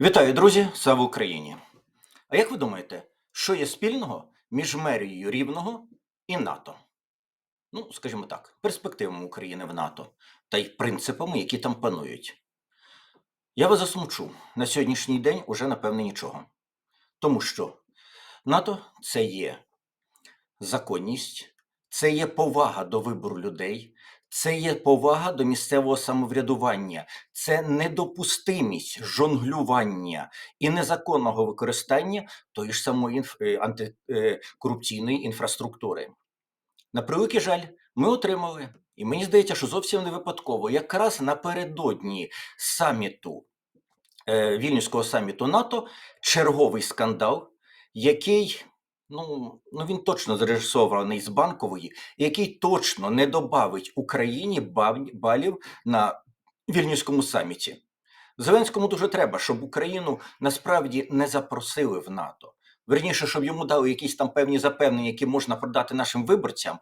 Вітаю, друзі! Слава Україні! А як ви думаєте, що є спільного між мерією Рівного і НАТО? Ну, скажімо так, перспективами України в НАТО та й принципами, які там панують. Я вас засмучу на сьогоднішній день уже напевне нічого. Тому що НАТО це є законність, це є повага до вибору людей, це є повага до місцевого самоврядування, це недопустимість жонглювання і незаконного використання тої ж самої е, антикорупційної інфраструктури. На превеликий жаль, ми отримали, і мені здається, що зовсім не випадково, якраз напередодні саміту е, Вільнюського саміту НАТО черговий скандал, який ну, ну він точно зрежисований з банкової, який точно не добавить Україні балів на Вільнюському саміті. Зеленському дуже треба, щоб Україну насправді не запросили в НАТО. Верніше, щоб йому дали якісь там певні запевнення, які можна продати нашим виборцям,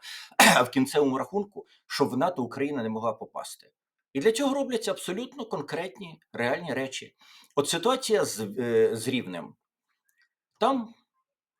а в кінцевому рахунку, щоб в НАТО Україна не могла попасти. І для цього робляться абсолютно конкретні реальні речі. От ситуація з, е, з Рівнем. Там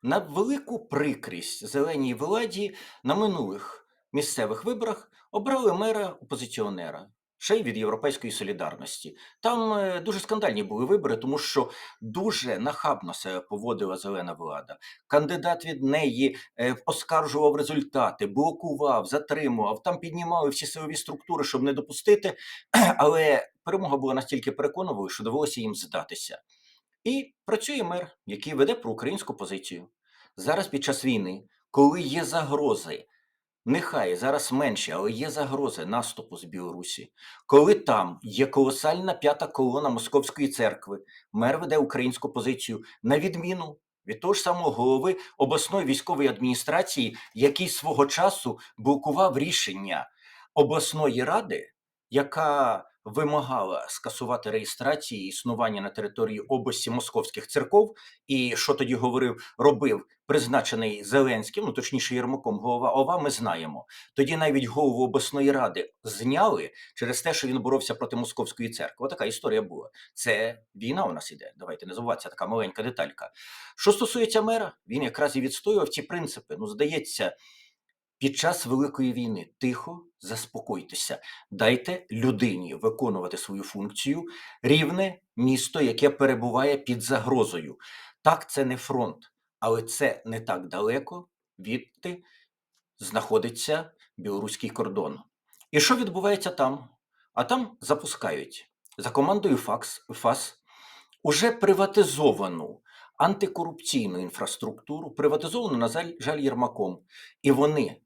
на велику прикрість зеленій владі на минулих місцевих виборах обрали мера опозиціонера, ще й від Європейської солідарності. Там е, дуже скандальні були вибори, тому що дуже нахабно себе поводила зелена влада. Кандидат від неї е, оскаржував результати, блокував, затримував. Там піднімали всі силові структури, щоб не допустити. Але перемога була настільки переконливою, що довелося їм здатися. І працює мер, який веде проукраїнську позицію. Зараз під час війни, коли є загрози, нехай зараз менші, але є загрози наступу з Білорусі, коли там є колосальна п'ята колона Московської церкви, мер веде українську позицію на відміну від того ж самого голови обласної військової адміністрації, який свого часу блокував рішення обласної ради, яка вимагала скасувати реєстрації існування на території області московських церков, і що тоді говорив, робив призначений Зеленським, ну точніше Єрмаком, голова ОВА, ми знаємо. Тоді навіть голову обласної ради зняли через те, що він боровся проти московської церкви. Отака історія була. Це війна у нас іде. Давайте не забуватися, така маленька деталька. Що стосується мера, він якраз і відстоював ці принципи. Ну, здається, під час великої війни тихо заспокойтеся, дайте людині виконувати свою функцію. Рівне місто, яке перебуває під загрозою. Так, це не фронт, але це не так далеко відти знаходиться білоруський кордон. І що відбувається там? А там запускають за командою ФАКС, ФАС уже приватизовану антикорупційну інфраструктуру, приватизовану, на жаль, Єрмаком. І вони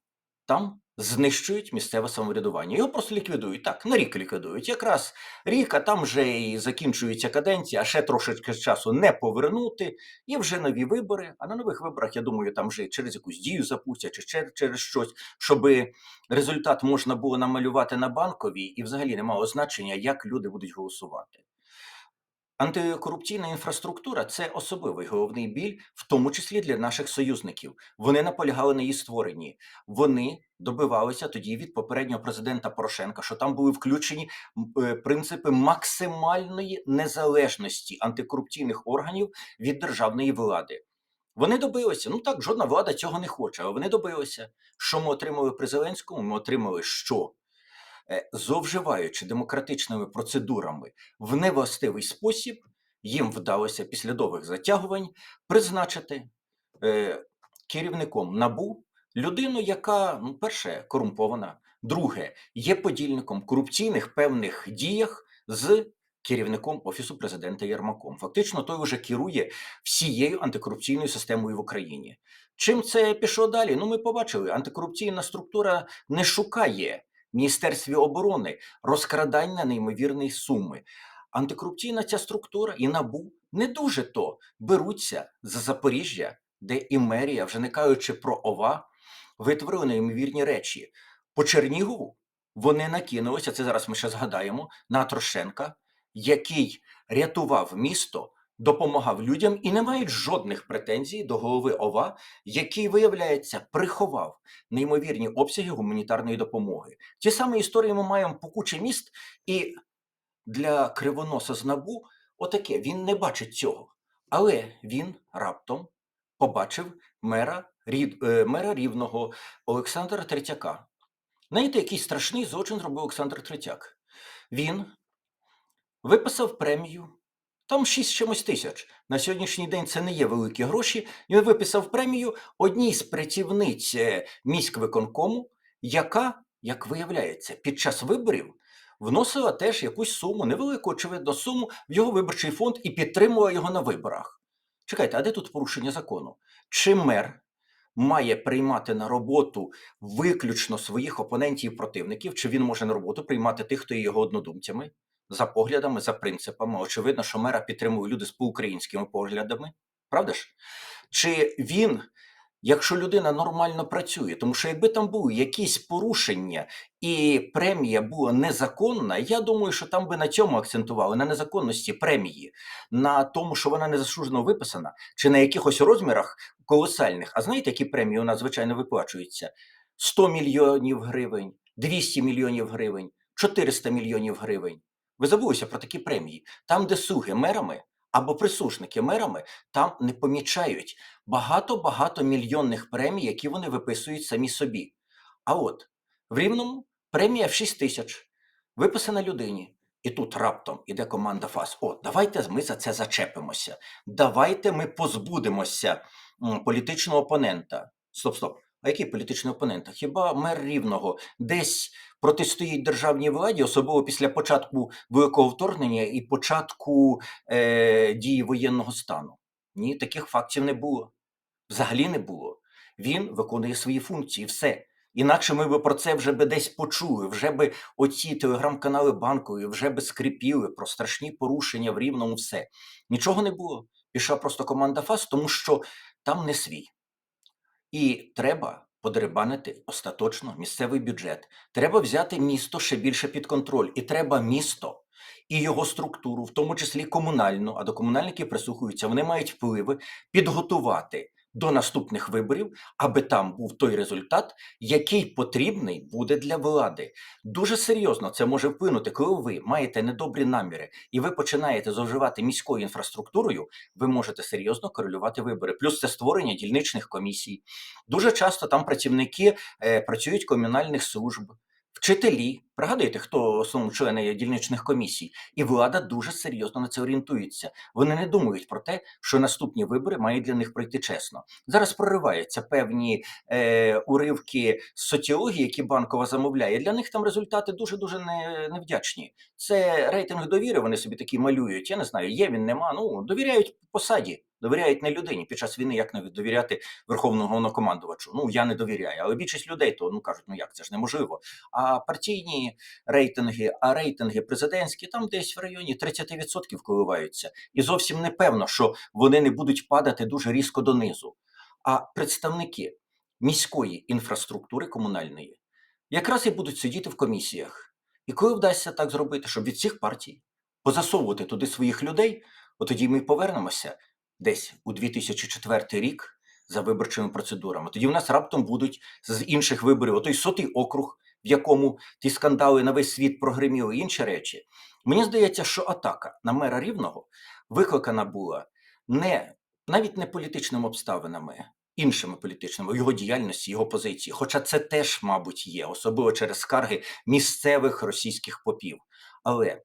там знищують місцеве самоврядування. Його просто ліквідують. Так, на рік ліквідують. Якраз рік, а там вже і закінчується каденція, а ще трошечки часу не повернути, і вже нові вибори. А на нових виборах, я думаю, там вже через якусь дію запустять чи ще через щось, щоб результат можна було намалювати на банковій, і взагалі не мало значення, як люди будуть голосувати. Антикорупційна інфраструктура це особливий головний біль, в тому числі для наших союзників. Вони наполягали на її створенні. Вони добивалися тоді від попереднього президента Порошенка, що там були включені е, принципи максимальної незалежності антикорупційних органів від державної влади. Вони добилися. Ну так, жодна влада цього не хоче, але вони добилися. Що ми отримали при Зеленському? Ми отримали що? Е, зловживаючи демократичними процедурами в невластивий спосіб, їм вдалося після довгих затягувань призначити е, керівником набу людину, яка, ну, перше, корумпована, друге, є подільником корупційних певних діях з керівником офісу президента Єрмаком. Фактично, той вже керує всією антикорупційною системою в Україні. Чим це пішло далі? Ну, ми побачили, антикорупційна структура не шукає Міністерстві оборони розкрадань на неймовірні суми. Антикорупційна ця структура і набу не дуже то беруться за Запоріжжя, де і мерія, вже не кажучи про ОВА, витворили неймовірні речі. По Чернігову вони накинулися, це зараз ми ще згадаємо, на Трошенка, який рятував місто, допомагав людям і не мають жодних претензій до голови ОВА, який, виявляється, приховав неймовірні обсяги гуманітарної допомоги. Ті самі історії ми маємо по кучі міст, і для кривоноса з набу Отаке, він не бачить цього. Але він раптом побачив мера, Рід- е, мера рівного Олександра Третяка. Знаєте, який страшний злочин зробив Олександр Третяк? Він виписав премію, там 6 чимось тисяч. На сьогоднішній день це не є великі гроші. Він виписав премію одній з працівниць е, міськвиконкому, яка, як виявляється, під час виборів вносила теж якусь суму, невелику, очевидно, суму в його виборчий фонд і підтримувала його на виборах. Чекайте, а де тут порушення закону? Чи мер має приймати на роботу виключно своїх опонентів і противників, чи він може на роботу приймати тих, хто є його однодумцями, за поглядами, за принципами? Очевидно, що мера підтримують люди з поукраїнськими поглядами, правда ж? Чи він, якщо людина нормально працює, тому що якби там були якісь порушення і премія була незаконна, я думаю, що там би на цьому акцентували, на незаконності премії, на тому, що вона незаслужено виписана, чи на якихось розмірах колосальних. А знаєте, які премії у нас звичайно виплачуються? 100 мільйонів гривень, 200 мільйонів гривень, 400 мільйонів гривень. Ви забулися про такі премії. Там, де суги мерами або присушники мерами, там не помічають багато-багато мільйонних премій, які вони виписують самі собі. А от в Рівному премія в 6 тисяч, виписана людині. І тут раптом іде команда ФАС. О, давайте ми за це зачепимося. Давайте ми позбудемося політичного опонента. Стоп, стоп. А який політичний опонент? Хіба мер рівного десь протистоїть державній владі, особливо після початку великого вторгнення і початку е, дії воєнного стану? Ні, таких фактів не було. Взагалі не було. Він виконує свої функції, все. Інакше ми би про це вже би десь почули, вже би оці телеграм-канали банкові вже би скрипіли про страшні порушення в рівному все. Нічого не було. Пішла просто команда ФАС, тому що там не свій. І треба подерибанити остаточно місцевий бюджет. Треба взяти місто ще більше під контроль. І треба місто і його структуру, в тому числі комунальну, а до комунальників прислухаються, вони мають впливи підготувати до наступних виборів, аби там був той результат, який потрібний буде для влади. Дуже серйозно це може вплинути, коли ви маєте недобрі наміри і ви починаєте зловживати міською інфраструктурою, ви можете серйозно корелювати вибори. Плюс це створення дільничних комісій. Дуже часто там працівники е, працюють комунальних служб. Вчителі, пригадуєте, хто основні члени дільничних комісій, і влада дуже серйозно на це орієнтується. Вони не думають про те, що наступні вибори мають для них пройти чесно. Зараз прориваються певні е, уривки з соціології, які банкова замовляє. Для них там результати дуже дуже не, невдячні. Це рейтинг довіри. Вони собі такі малюють. Я не знаю, є він, нема. Ну довіряють посаді. Довіряють не людині під час війни, як навіть довіряти верховному головнокомандувачу. Ну я не довіряю, але більшість людей то ну кажуть, ну як це ж неможливо. А партійні рейтинги, а рейтинги президентські там десь в районі 30% коливаються, і зовсім не певно, що вони не будуть падати дуже різко донизу. А представники міської інфраструктури комунальної якраз і будуть сидіти в комісіях. І коли вдасться так зробити, щоб від всіх партій позасовувати туди своїх людей, от тоді ми повернемося десь у 2004 рік за виборчими процедурами. Тоді в нас раптом будуть з інших виборів отой сотий округ, в якому ті скандали на весь світ прогриміли, інші речі. Мені здається, що атака на мера рівного викликана була не навіть не політичними обставинами. Іншими політичними його діяльності, його позиції, хоча це теж, мабуть, є, особливо через скарги місцевих російських попів. Але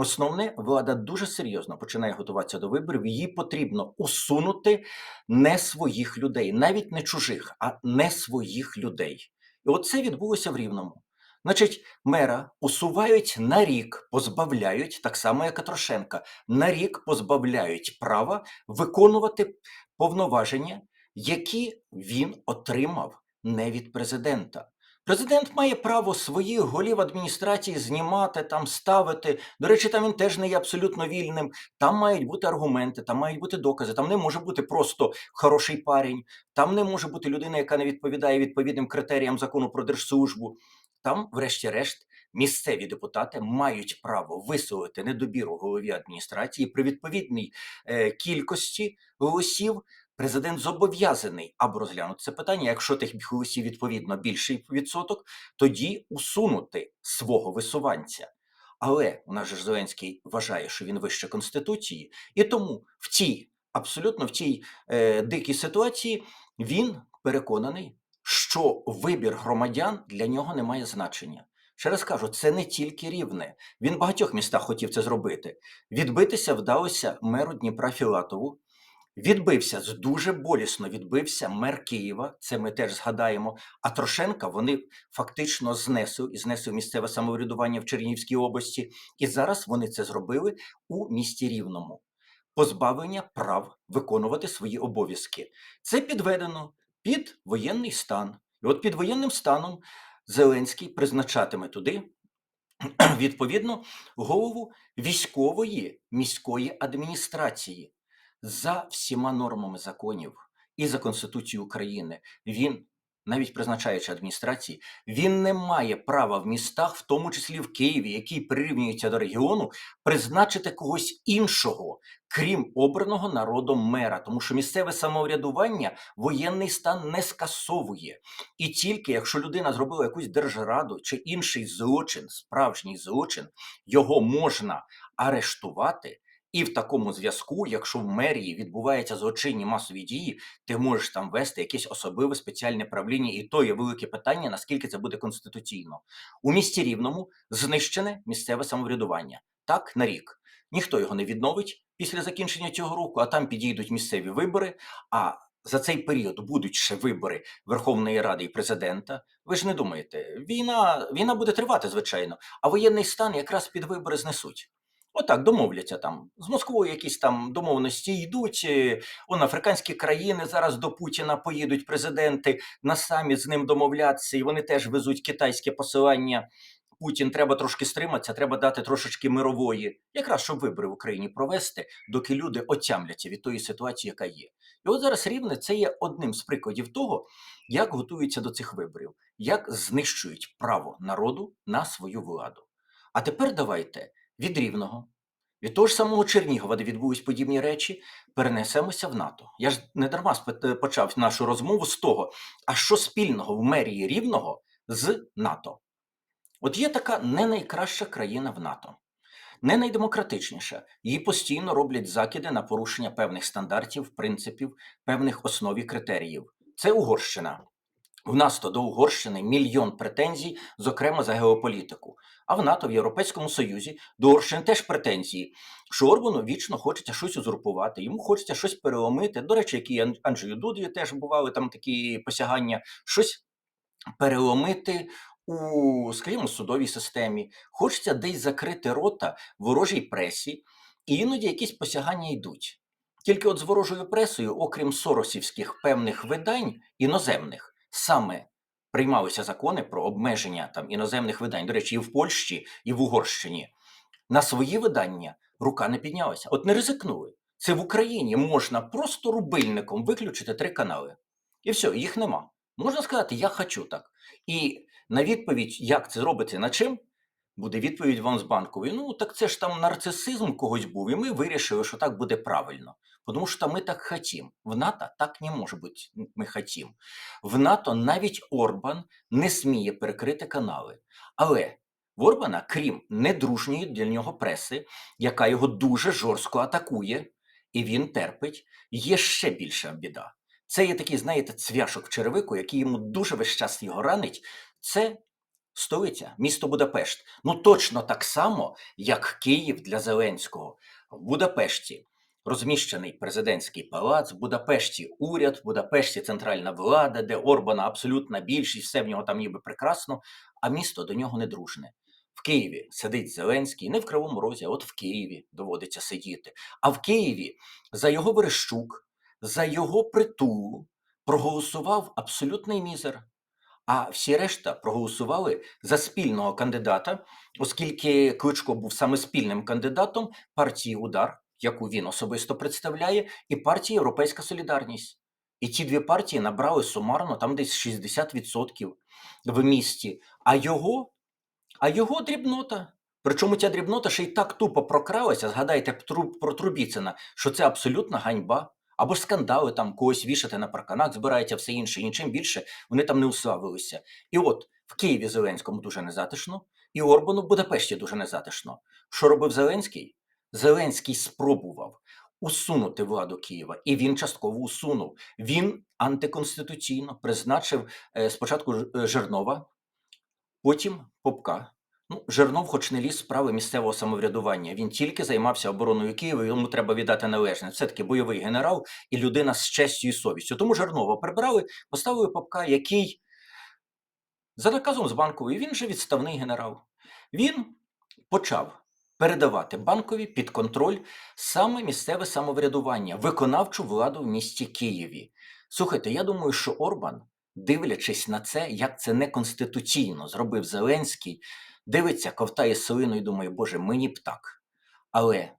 Основне, влада дуже серйозно починає готуватися до виборів. Їй потрібно усунути не своїх людей, навіть не чужих, а не своїх людей. І оце відбулося в Рівному. Значить, мера усувають на рік, позбавляють, так само як і Трошенка, на рік позбавляють права виконувати повноваження, які він отримав не від президента. Президент має право своїх голів адміністрації знімати, там ставити. До речі, там він теж не є абсолютно вільним. Там мають бути аргументи, там мають бути докази. Там не може бути просто хороший парень, там не може бути людина, яка не відповідає відповідним критеріям закону про держслужбу. Там, врешті-решт, місцеві депутати мають право висувати недобіру голові адміністрації при відповідній е, кількості голосів Президент зобов'язаний або розглянути це питання. Якщо тих голосів відповідно більший відсоток, тоді усунути свого висуванця. Але у нас же Зеленський вважає, що він вище Конституції, і тому в цій абсолютно в цій е, дикій ситуації він переконаний, що вибір громадян для нього не має значення. Ще раз кажу, це не тільки рівне. Він в багатьох містах хотів це зробити. Відбитися вдалося меру Дніпра Філатову. Відбився дуже болісно відбився мер Києва. Це ми теж згадаємо. А Трошенка вони фактично знесли і знесли місцеве самоврядування в Чернігівській області. І зараз вони це зробили у місті Рівному. Позбавлення прав виконувати свої обов'язки. Це підведено під воєнний стан. І от під воєнним станом Зеленський призначатиме туди відповідно голову військової міської адміністрації за всіма нормами законів і за Конституцією України. Він, навіть призначаючи адміністрації, він не має права в містах, в тому числі в Києві, який прирівнюється до регіону, призначити когось іншого, крім обраного народом мера, тому що місцеве самоврядування воєнний стан не скасовує. І тільки якщо людина зробила якусь держраду чи інший злочин, справжній злочин, його можна арештувати. І в такому зв'язку, якщо в мерії відбуваються злочинні масові дії, ти можеш там вести якесь особливе спеціальне правління, і то є велике питання, наскільки це буде конституційно. У місті Рівному знищене місцеве самоврядування. Так, на рік. Ніхто його не відновить після закінчення цього року, а там підійдуть місцеві вибори. А за цей період будуть ще вибори Верховної Ради і президента. Ви ж не думаєте, війна, війна буде тривати, звичайно, а воєнний стан якраз під вибори знесуть. Отак домовляться там з Москвою. Якісь там домовленості йдуть. е, Он африканські країни зараз до Путіна поїдуть президенти на саміт з ним домовлятися, і вони теж везуть китайське посилання. Путін треба трошки стриматися, треба дати трошечки мирової, якраз щоб вибори в Україні провести, доки люди отямляться від тої ситуації, яка є. І от зараз рівне це є одним з прикладів того, як готуються до цих виборів, як знищують право народу на свою владу. А тепер давайте від рівного, від того ж самого Чернігова, де відбулись подібні речі, перенесемося в НАТО. Я ж не дарма спит- почав нашу розмову з того, а що спільного в мерії рівного з НАТО? От є така не найкраща країна в НАТО, не найдемократичніша. Її постійно роблять закиди на порушення певних стандартів, принципів, певних основ і критеріїв. Це Угорщина. В нас то до Угорщини мільйон претензій, зокрема за геополітику. А в НАТО, в Європейському Союзі, до Угорщини теж претензії, що Орбану вічно хочеться щось узурпувати, йому хочеться щось переломити. До речі, які Ан- Анджею Дудові теж бували там такі посягання, щось переломити у, скажімо, судовій системі. Хочеться десь закрити рота ворожій пресі, і іноді якісь посягання йдуть. Тільки от з ворожою пресою, окрім соросівських певних видань іноземних, саме приймалися закони про обмеження там іноземних видань. До речі, і в Польщі, і в Угорщині. На свої видання рука не піднялася. От не ризикнули. Це в Україні можна просто рубильником виключити три канали. І все, їх нема. Можна сказати, я хочу так. І на відповідь, як це робиться, на чим, буде відповідь вам з банкової. Ну, так це ж там нарцисизм когось був, і ми вирішили, що так буде правильно. Тому що ми так хотім. В НАТО так не може бути. Ми хотім. В НАТО навіть Орбан не сміє перекрити канали. Але в Орбана, крім недружньої для нього преси, яка його дуже жорстко атакує, і він терпить, є ще більша біда. Це є такий, знаєте, цвяшок в черевику, який йому дуже весь час його ранить. Це столиця, місто Будапешт. Ну точно так само, як Київ для Зеленського. В Будапешті розміщений президентський палац, в Будапешті уряд, в Будапешті центральна влада, де Орбана абсолютна більшість, все в нього там ніби прекрасно, а місто до нього не дружне. В Києві сидить Зеленський, не в Кривому Розі, а от в Києві доводиться сидіти. А в Києві за його Верещук, за його притул проголосував абсолютний мізер. А всі решта проголосували за спільного кандидата, оскільки Кличко був саме спільним кандидатом партії Удар, яку він особисто представляє, і партії Європейська Солідарність. І ті дві партії набрали сумарно там десь 60% в місті. А його, а його дрібнота. Причому ця дрібнота ще й так тупо прокралася, згадайте про Трубіцина, що це абсолютна ганьба. Або ж скандали там когось вішати на парканах, збирається все інше, і нічим більше вони там не уславилися. І от в Києві Зеленському дуже незатишно, І Орбану в Будапешті дуже незатишно. Що робив Зеленський? Зеленський спробував усунути владу Києва, і він частково усунув. Він антиконституційно призначив е, спочатку Жернова, потім Попка. Ну, Жернов, хоч не ліз справи місцевого самоврядування, він тільки займався обороною Києва, йому треба віддати належне. Це таки бойовий генерал і людина з честю і совістю. Тому Жернова прибрали, поставили Попка, який за наказом з банкової, він же відставний генерал. Він почав передавати банкові під контроль саме місцеве самоврядування, виконавчу владу в місті Києві. Слухайте, я думаю, що Орбан, дивлячись на це, як це неконституційно зробив Зеленський, дивиться, ковтає слину і думає, Боже, мені б так. Але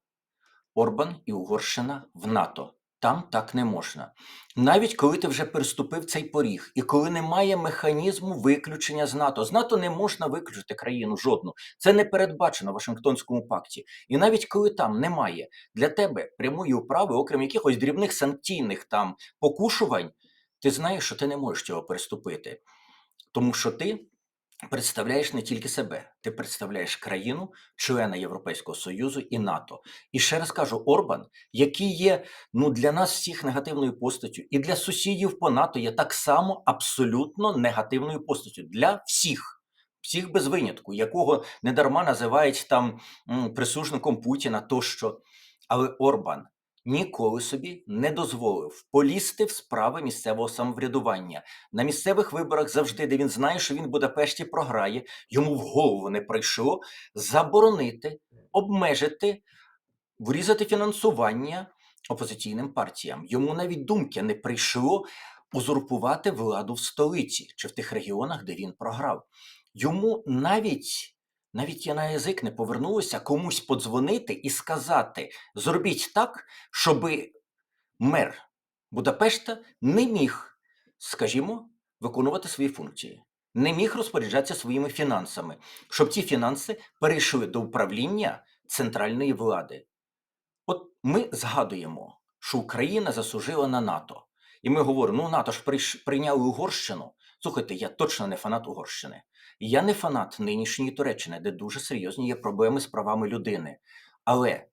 Орбан і Угорщина в НАТО. Там так не можна. Навіть коли ти вже переступив цей поріг, і коли немає механізму виключення з НАТО, з НАТО не можна виключити країну жодну. Це не передбачено в Вашингтонському пакті. І навіть коли там немає для тебе прямої управи, окрім якихось дрібних санкційних там покушувань, ти знаєш, що ти не можеш цього переступити. Тому що ти представляєш не тільки себе, ти представляєш країну, члена Європейського Союзу і НАТО. І ще раз кажу, Орбан, який є ну, для нас всіх негативною постаттю, і для сусідів по НАТО є так само абсолютно негативною постаттю для всіх. Всіх без винятку, якого недарма називають там м, прислужником Путіна тощо. Але Орбан ніколи собі не дозволив полізти в справи місцевого самоврядування. На місцевих виборах завжди, де він знає, що він в Будапешті програє, йому в голову не прийшло заборонити, обмежити, врізати фінансування опозиційним партіям. Йому навіть думки не прийшло узурпувати владу в столиці чи в тих регіонах, де він програв. Йому навіть. Навіть я на язик не повернулося комусь подзвонити і сказати: зробіть так, щоби мер Будапешта не міг, скажімо, виконувати свої функції, не міг розпоряджатися своїми фінансами, щоб ці фінанси перейшли до управління центральної влади. От ми згадуємо, що Україна заслужила на НАТО. І ми говоримо: ну НАТО ж прийняли Угорщину. Слухайте, я точно не фанат Угорщини. Я не фанат нинішньої Туреччини, де дуже серйозні є проблеми з правами людини. Але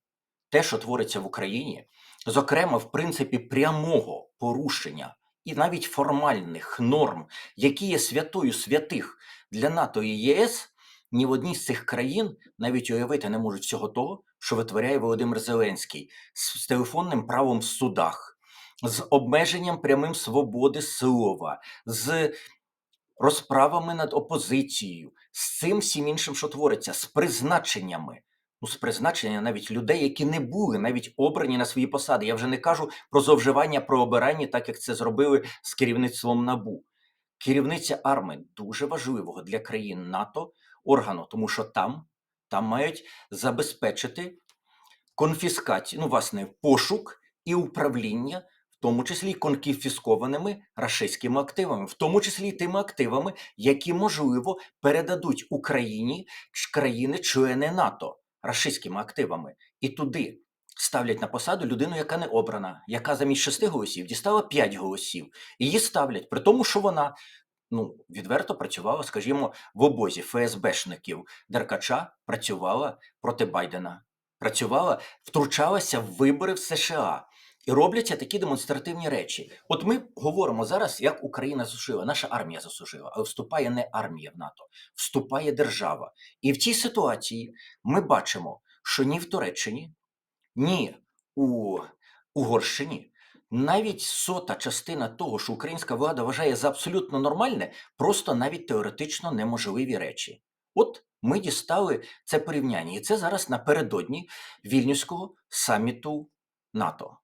те, що твориться в Україні, зокрема, в принципі, прямого порушення і навіть формальних норм, які є святою святих для НАТО і ЄС, ні в одній з цих країн навіть уявити не можуть всього того, що витворяє Володимир Зеленський з, телефонним правом в судах, з обмеженням прямим свободи слова, з розправами над опозицією, з цим всім іншим, що твориться, з призначеннями. Ну, з призначення навіть людей, які не були навіть обрані на свої посади. Я вже не кажу про зловживання, про обирання, так як це зробили з керівництвом НАБУ. Керівниця арми дуже важливого для країн НАТО органу, тому що там, там мають забезпечити конфіскацію, ну, власне, пошук і управління, тому числі конфіскованими рашистськими активами, в тому числі тими активами, які, можливо, передадуть Україні країни-члени НАТО рашистськими активами. І туди ставлять на посаду людину, яка не обрана, яка замість шести голосів дістала п'ять голосів. Її ставлять, при тому, що вона. Ну, відверто працювала, скажімо, в обозі ФСБшників Деркача працювала проти Байдена, працювала, втручалася в вибори в США. І робляться такі демонстративні речі. От ми говоримо зараз, як Україна заслужила, наша армія заслужила, але вступає не армія в НАТО, вступає держава. І в цій ситуації ми бачимо, що ні в Туреччині, ні у Угорщині навіть сота частина того, що українська влада вважає за абсолютно нормальне, просто навіть теоретично неможливі речі. От ми дістали це порівняння, і це зараз напередодні вільнюського саміту НАТО.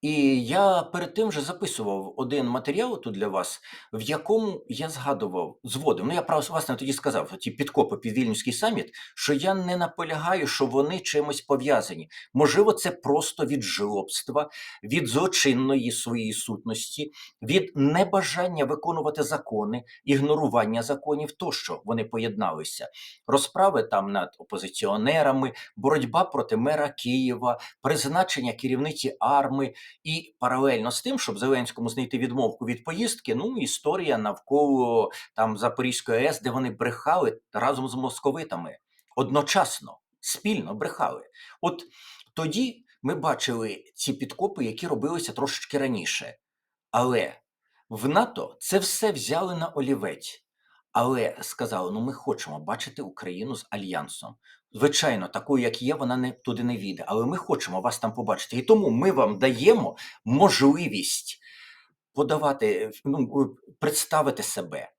І я перед тим вже записував один матеріал тут для вас, в якому я згадував, зводив. Ну я про власне тоді сказав, ті підкопи під Вільнюський саміт, що я не наполягаю, що вони чимось пов'язані. Можливо, це просто від жлобства, від злочинної своєї сутності, від небажання виконувати закони, ігнорування законів, тощо вони поєдналися. Розправи там над опозиціонерами, боротьба проти мера Києва, призначення керівниці арми І паралельно з тим, щоб Зеленському знайти відмовку від поїздки, ну історія навколо там Запорізької АЕС, де вони брехали разом з московитами одночасно, спільно брехали. От тоді ми бачили ці підкопи, які робилися трошечки раніше. Але в НАТО це все взяли на олівець. Але сказали: ну ми хочемо бачити Україну з альянсом. Звичайно, такою, як є, вона не туди не війде. Але ми хочемо вас там побачити. І тому ми вам даємо можливість подавати, ну, представити себе.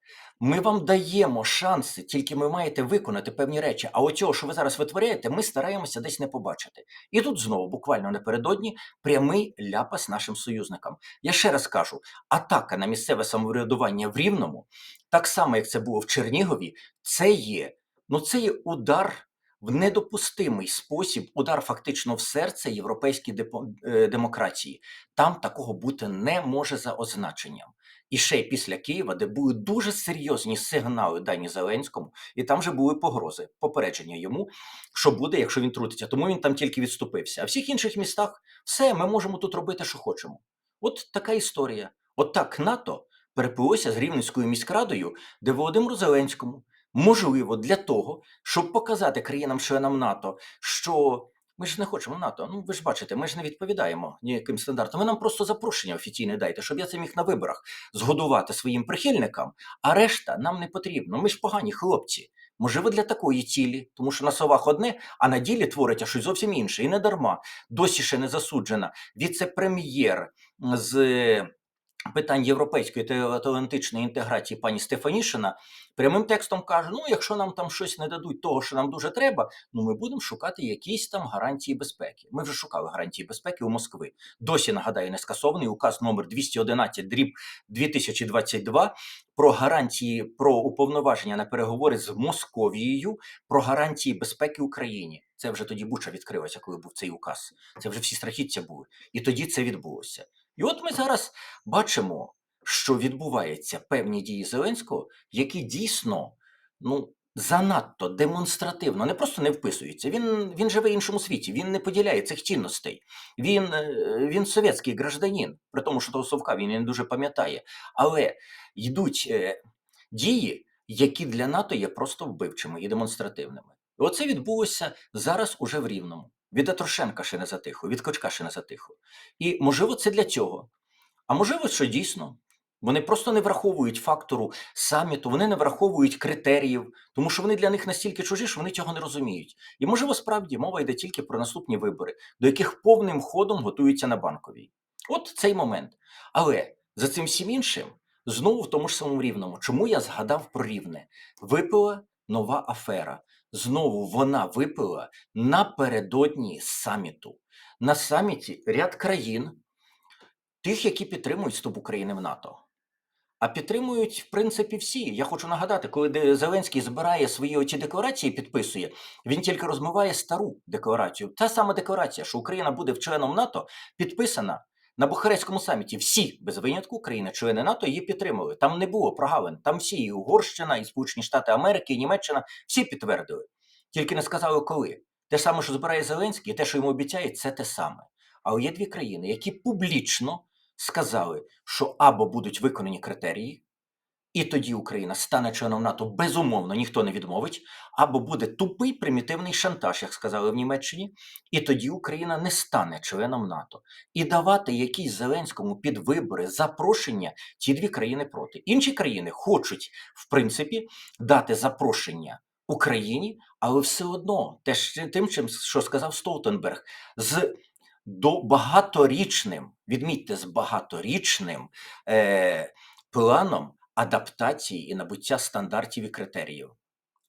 Ми вам даємо шанси, тільки ви маєте виконати певні речі. А оцього, що ви зараз витворяєте, ми стараємося десь не побачити. І тут знову, буквально напередодні, прямий ляпас нашим союзникам. Я ще раз кажу: атака на місцеве самоврядування в Рівному, так само як це було в Чернігові, це є, ну це є удар в недопустимий спосіб, удар фактично в серце європейській е, демократії. Там такого бути не може за означенням. І ще й після Києва, де були дуже серйозні сигнали дані Зеленському, і там вже були погрози, попередження йому, що буде, якщо він трутиться. Тому він там тільки відступився. А в всіх інших містах все, ми можемо тут робити, що хочемо. От така історія. От так НАТО переплилося з Рівненською міськрадою, де Володимиру Зеленському можливо для того, щоб показати країнам-членам НАТО, що ми ж не хочемо НАТО. Ну ви ж бачите, ми ж не відповідаємо ніяким стандартам. Ви нам просто запрошення офіційне дайте, щоб я це міг на виборах згодувати своїм прихильникам, а решта нам не потрібно. Ми ж погані хлопці. Можливо, для такої цілі, тому що на словах одне, а на ділі твориться щось зовсім інше. І не дарма досі ще не засуджена віце-прем'єр з питань європейської та атлантичної інтеграції пані Стефанішина прямим текстом каже: ну, якщо нам там щось не дадуть того, що нам дуже треба, ну ми будемо шукати якісь там гарантії безпеки. Ми вже шукали гарантії безпеки у Москви. Досі нагадаю, не скасований указ номер 211 дріб 2022 про гарантії про уповноваження на переговори з Московією про гарантії безпеки Україні. Це вже тоді Буча відкрилася, коли був цей указ. Це вже всі страхіття були. І тоді це відбулося. І от ми зараз бачимо, що відбуваються певні дії Зеленського, які дійсно ну, занадто демонстративно, не просто не вписуються. Він, він живе в іншому світі, він не поділяє цих цінностей. Він, е, він совєтський гражданин, при тому, що того совка він не дуже пам'ятає. Але йдуть е, дії, які для НАТО є просто вбивчими і демонстративними. І оце відбулося зараз уже в Рівному. Від Атрошенка ще не затихо, від Кочка ще не затихо. І можливо, це для цього. А можливо, що дійсно вони просто не враховують фактору саміту, вони не враховують критеріїв, тому що вони для них настільки чужі, що вони цього не розуміють. І можливо, справді мова йде тільки про наступні вибори, до яких повним ходом готуються на банковій. От цей момент. Але за цим всім іншим, знову в тому ж самому рівному, чому я згадав про рівне? Випила нова афера. Знову вона випила напередодні саміту. На саміті ряд країн, тих, які підтримують вступ України в НАТО. А підтримують, в принципі, всі. Я хочу нагадати, коли Зеленський збирає свої оці декларації, підписує, він тільки розмиває стару декларацію. Та сама декларація, що Україна буде членом НАТО, підписана на Бухарестському саміті. Всі без винятку країни, члени НАТО, її підтримали. Там не було прогалин. Там всі і Угорщина, і Сполучені Штати Америки, і Німеччина всі підтвердили. Тільки не сказали коли. Те саме, що збирає Зеленський, і те, що йому обіцяють, це те саме. Але є дві країни, які публічно сказали, що або будуть виконані критерії, і тоді Україна стане членом НАТО, безумовно, ніхто не відмовить, або буде тупий примітивний шантаж, як сказали в Німеччині, і тоді Україна не стане членом НАТО. І давати якісь Зеленському під вибори запрошення ці дві країни проти. Інші країни хочуть, в принципі, дати запрошення Україні, але все одно, теж тим, чим, що сказав Столтенберг, з до багаторічним, відмітьте, з багаторічним е, планом адаптації і набуття стандартів і критеріїв.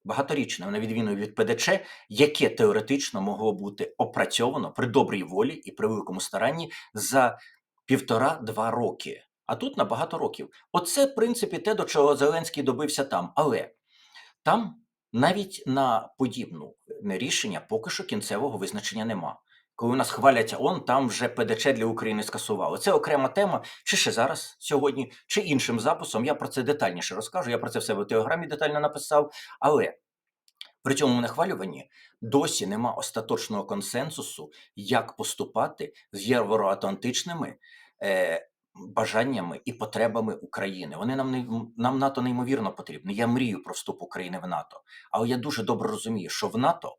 Багаторічним, на відміну від ПДЧ, яке теоретично могло бути опрацьовано при добрій волі і при великому старанні за півтора-два роки. А тут на багато років. Оце, в принципі, те, до чого Зеленський добився там. Але там навіть на подібну е, рішення поки що кінцевого визначення нема. Коли у нас хвалять ООН, там вже ПДЧ для України скасували. Це окрема тема, чи ще зараз, сьогодні, чи іншим записом. Я про це детальніше розкажу. Я про це все в телеграмі детально написав. Але При цьому нахвалюванні досі нема остаточного консенсусу, як поступати з євроатлантичними е, бажаннями і потребами України. Вони нам не нам НАТО неймовірно потрібні. Я мрію про вступ України в НАТО, але я дуже добре розумію, що в НАТО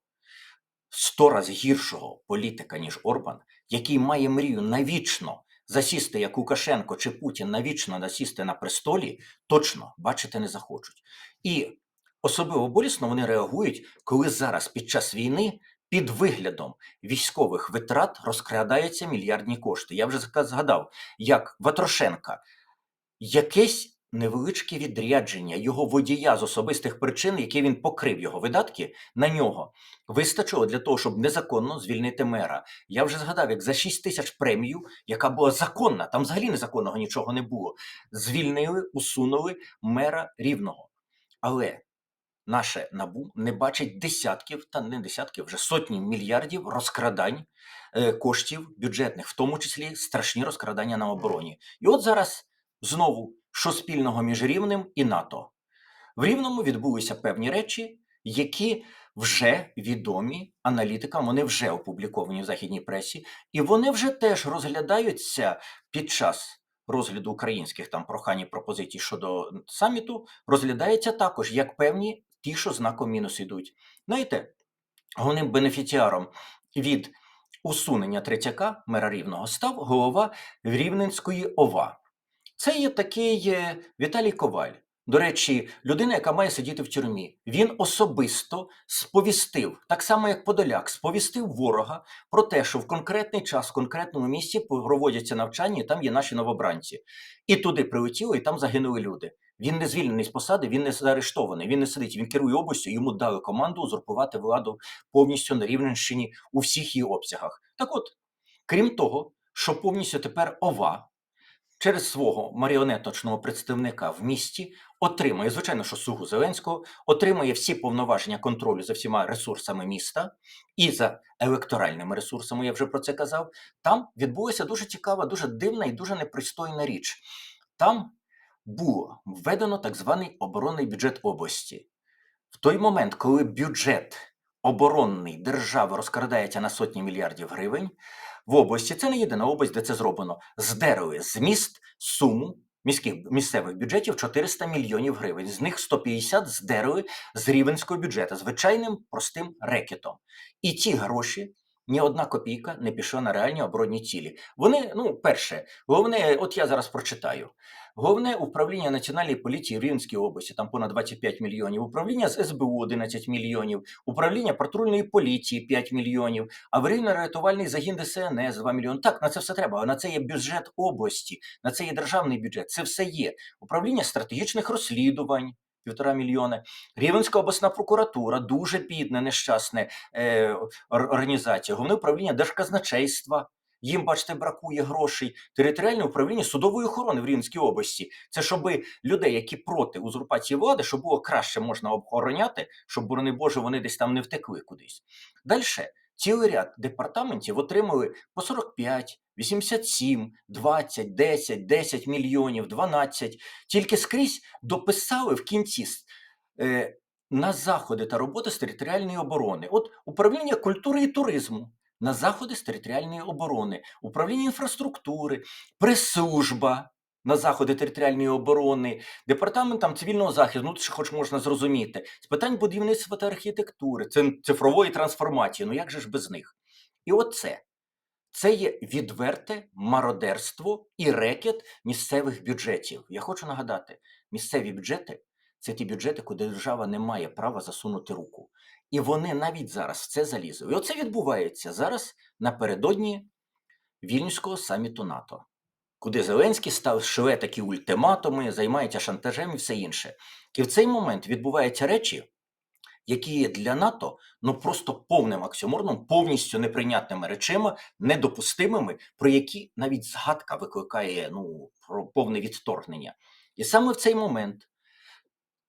сто раз гіршого політика, ніж Орбан, який має мрію навічно засісти як Лукашенко чи Путін навічно насісти на престолі, точно бачити не захочуть. І особливо болісно вони реагують, коли зараз під час війни під виглядом військових витрат розкрадаються мільярдні кошти. Я вже зга- згадав, як Ватрошенка якесь невеличке відрядження його водія з особистих причин, які він покрив його видатки на нього, вистачило для того, щоб незаконно звільнити мера. Я вже згадав, як за 6 тисяч премію, яка була законна, там взагалі незаконного нічого не було. Звільнили, усунули мера рівного. Але наше набу не бачить десятків, та не десятків, вже сотні мільярдів розкрадань е, коштів бюджетних, в тому числі страшні розкрадання на обороні. І от зараз знову що спільного між Рівнем і НАТО. В Рівному відбулися певні речі, які вже відомі аналітикам, вони вже опубліковані в західній пресі, і вони вже теж розглядаються під час розгляду українських там прохань і пропозицій щодо саміту, розглядається також як певні ті, що знаком мінус йдуть. Знаєте, головним бенефіціаром від усунення Третяка, мера Рівного, став голова Рівненської ОВА. Це є такий е, Віталій Коваль. До речі, людина, яка має сидіти в тюрмі. Він особисто сповістив, так само як Подоляк, сповістив ворога про те, що в конкретний час, в конкретному місці проводяться навчання, і там є наші новобранці. І туди прилетіло, і там загинули люди. Він не звільнений з посади, він не заарештований, він не сидить, він керує областю, йому дали команду узурпувати владу повністю на Рівненщині у всіх її обсягах. Так от, крім того, що повністю тепер ОВА через свого маріонеточного представника в місті отримує, звичайно, що сугу Зеленського, отримує всі повноваження контролю за всіма ресурсами міста і за електоральними ресурсами, я вже про це казав. Там відбулася дуже цікава, дуже дивна і дуже непристойна річ. Там було введено так званий оборонний бюджет області. В той момент, коли бюджет оборонний держави розкрадається на сотні мільярдів гривень, в області це не єдина область, де це зроблено. Здерли з міст суму міських місцевих бюджетів 400 мільйонів гривень. З них 150 здерли з рівенського бюджету, звичайним простим рекетом. І ті гроші. Ні одна копійка не пішла на реальні оборонні цілі. Вони, ну, перше, головне, от я зараз прочитаю. Головне управління національної поліції в Рівненській області, там понад 25 мільйонів, управління з СБУ 11 мільйонів, управління патрульної поліції 5 мільйонів, аварійно-рятувальний загін ДСНС 2 мільйони. Так, на це все треба. На це є бюджет області, на це є державний бюджет. Це все є. Управління стратегічних розслідувань. Півтора мільйони. Рівенська обласна прокуратура, дуже бідна, нещасна е, організація. Головне управління держказначейства. Їм, бачите, бракує грошей. Територіальне управління судової охорони в Рівненській області. Це щоб людей, які проти узурпації влади, щоб було краще можна обороняти, щоб, борони Боже, вони десь там не втекли кудись. Далі цілий ряд департаментів отримали по 45, 87, 20, 10, 10 мільйонів, 12. Тільки скрізь дописали в кінці е, на заходи та роботи з територіальної оборони. От управління культури і туризму. На заходи з територіальної оборони, управління інфраструктури, прес-служба на заходи територіальної оборони, департамент цивільного захисту, ну хоч можна зрозуміти, з питань будівництва та архітектури, цифрової трансформації. Ну як же ж без них? І оце це є відверте мародерство і рекет місцевих бюджетів. Я хочу нагадати, місцеві бюджети це ті бюджети, куди держава не має права засунути руку. І вони навіть зараз в це залізли. І оце відбувається зараз напередодні Вільнюського саміту НАТО, куди Зеленський став шве такі ультиматуми, займається шантажем і все інше. І в цей момент відбуваються речі, які є для НАТО ну просто повним аксіоморном, повністю неприйнятними речима, недопустимими, про які навіть згадка викликає ну, про повне відторгнення. І саме в цей момент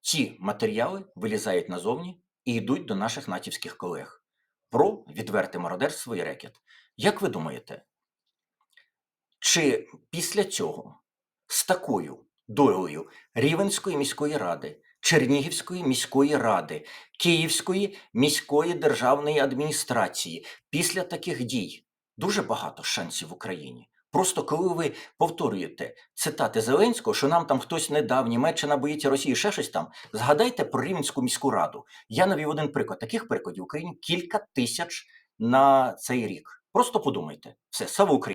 ці матеріали вилізають назовні і йдуть до наших натівських колег про відверте мародерство і рекет. Як ви думаєте, чи після цього з такою долею Рівенської міської ради Чернігівської міської ради, Київської міської державної адміністрації. Після таких дій дуже багато шансів в Україні. Просто коли ви повторюєте цитати Зеленського, що нам там хтось не дав, Німеччина боїться Росії, ще щось там. Згадайте про Рівненську міську раду. Я навів один приклад. Таких прикладів в Україні кілька тисяч на цей рік. Просто подумайте. Все, слава Україні!